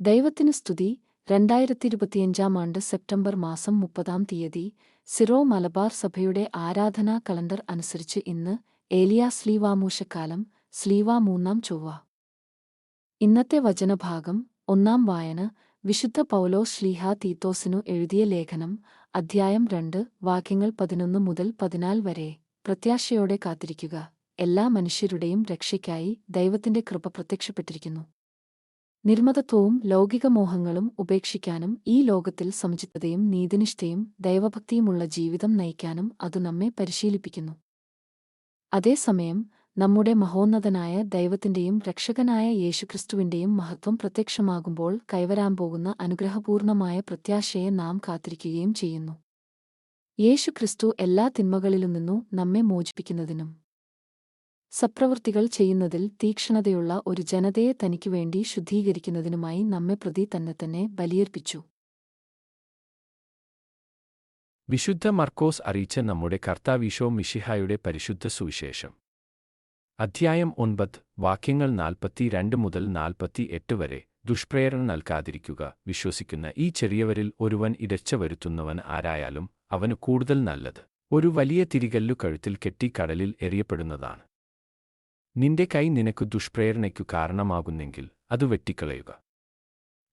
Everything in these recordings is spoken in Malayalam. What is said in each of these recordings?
ദൈവത്തിന് സ്തുതി. രണ്ടായിരത്തി ഇരുപത്തിയഞ്ചാം ആണ്ട് സെപ്റ്റംബർ മാസം മുപ്പതാം തീയതി സിറോ മലബാർ സഭയുടെ ആരാധനാ കലണ്ടർ അനുസരിച്ച് ഇന്ന് ഏലിയ സ്ലീവാമൂശക്കാലം സ്ലീവ മൂന്നാം ചൊവ്വ. ഇന്നത്തെ വചനഭാഗം ഒന്നാം വായന വിശുദ്ധ പൗലോ ശ്ലീഹ തീത്തോസിനു എഴുതിയ ലേഖനം അധ്യായം രണ്ട് വാക്യങ്ങൾ പതിനൊന്ന് മുതൽ പതിനാല് വരെ. പ്രത്യാശയോടെ കാത്തിരിക്കുക. എല്ലാ മനുഷ്യരുടെയും രക്ഷയ്ക്കായി ദൈവത്തിന്റെ കൃപ പ്രത്യക്ഷപ്പെട്ടിരിക്കുന്നു. നിർമ്മതത്വവും ലൗകികമോഹങ്ങളും ഉപേക്ഷിക്കാനും ഈ ലോകത്തിൽ സമചിത്തതയും നീതിനിഷ്ഠയും ദൈവഭക്തിയുമുള്ള ജീവിതം നയിക്കാനും അതു നമ്മെ പരിശീലിപ്പിക്കുന്നു. അതേസമയം നമ്മുടെ മഹോന്നതനായ ദൈവത്തിന്റെയും രക്ഷകനായ യേശുക്രിസ്തുവിന്റെയും മഹത്വം പ്രത്യക്ഷമാകുമ്പോൾ കൈവരാൻ പോകുന്ന അനുഗ്രഹപൂർണമായ പ്രത്യാശയെ നാം കാത്തിരിക്കുകയും ചെയ്യുന്നു. യേശുക്രിസ്തു എല്ലാ തിന്മകളിലും നിന്നു നമ്മെ മോചിപ്പിക്കുന്നതിനും സപ്രവൃത്തികൾ ചെയ്യുന്നതിൽ തീക്ഷ്ണതയുള്ള ഒരു ജനതയെ തനിക്കു വേണ്ടി ശുദ്ധീകരിക്കുന്നതിനുമായി നമ്മെ പ്രതി തന്നെ തന്നെ ബലിയർപ്പിച്ചു. വിശുദ്ധ മർക്കോസ് അറിയിച്ച നമ്മുടെ കർത്താവീശോ മിഷിഹായുടെ പരിശുദ്ധ സുവിശേഷം. അധ്യായം ഒൻപത് വാക്യങ്ങൾ നാൽപ്പത്തിരണ്ട് മുതൽ നാൽപ്പത്തി എട്ട് വരെ ദുഷ്പ്രേരണ നൽകാതിരിക്കുക. വിശ്വസിക്കുന്ന ഈ ചെറിയവരിൽ ഒരുവൻ ഇരച്ച വരുത്തുന്നവൻ ആരായാലും അവന് കൂടുതൽ നല്ലത്. ഒരു വലിയ തിരികല്ലു കഴുത്തിൽ കെട്ടി കടലിൽ എറിയപ്പെടുന്നതാണ്. നിന്റെ കൈ നിനക്ക് ദുഷ്പ്രേരണയ്ക്കു കാരണമാകുന്നെങ്കിൽ അത് വെട്ടിക്കളയുക.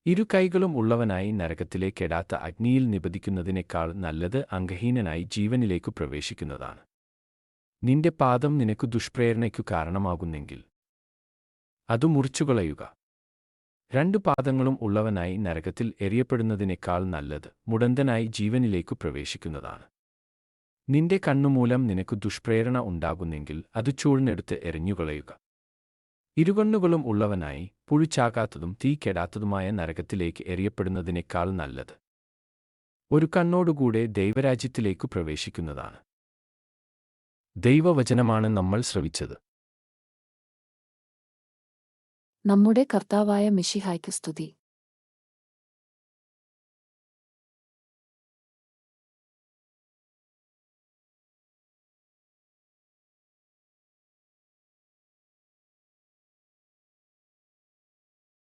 ഇരു കൈകളും ഉള്ളവനായി നരകത്തിലെ കെടാത്ത അഗ്നിയിൽ നിബദിക്കുന്നതിനേക്കാൾ നല്ലത് അംഗഹീനനായി ജീവനിലേക്കു പ്രവേശിക്കുന്നതാണ്. നിന്റെ പാദം നിനക്ക് ദുഷ്പ്രേരണയ്ക്കു കാരണമാകുന്നെങ്കിൽ അത് മുറിച്ചുകളയുക. രണ്ടു പാദങ്ങളും ഉള്ളവനായി നരകത്തിൽ എറിയപ്പെടുന്നതിനേക്കാൾ നല്ലത് മുടന്തനായി ജീവനിലേക്കു പ്രവേശിക്കുന്നതാണ്. നിന്റെ കണ്ണുമൂലം നിനക്ക് ദുഷ്പ്രേരണ ഉണ്ടാകുന്നെങ്കിൽ അത് ചൂഴ്ന്നെടുത്ത് എറിഞ്ഞുകളയുക. ഇരുകണ്ണുകളും ഉള്ളവനായി പുഴിച്ചാകാത്തതും തീ കെടാത്തതുമായ നരകത്തിലേക്ക് എറിയപ്പെടുന്നതിനേക്കാൾ നല്ലത്. ഒരു കണ്ണോടുകൂടെ ദൈവരാജ്യത്തിലേക്കു പ്രവേശിക്കുന്നതാണ്. ദൈവവചനമാണ് നമ്മൾ ശ്രവിച്ചത്. നമ്മുടെ കർത്താവായ മിഷിഹായ്ക്ക് സ്തുതി.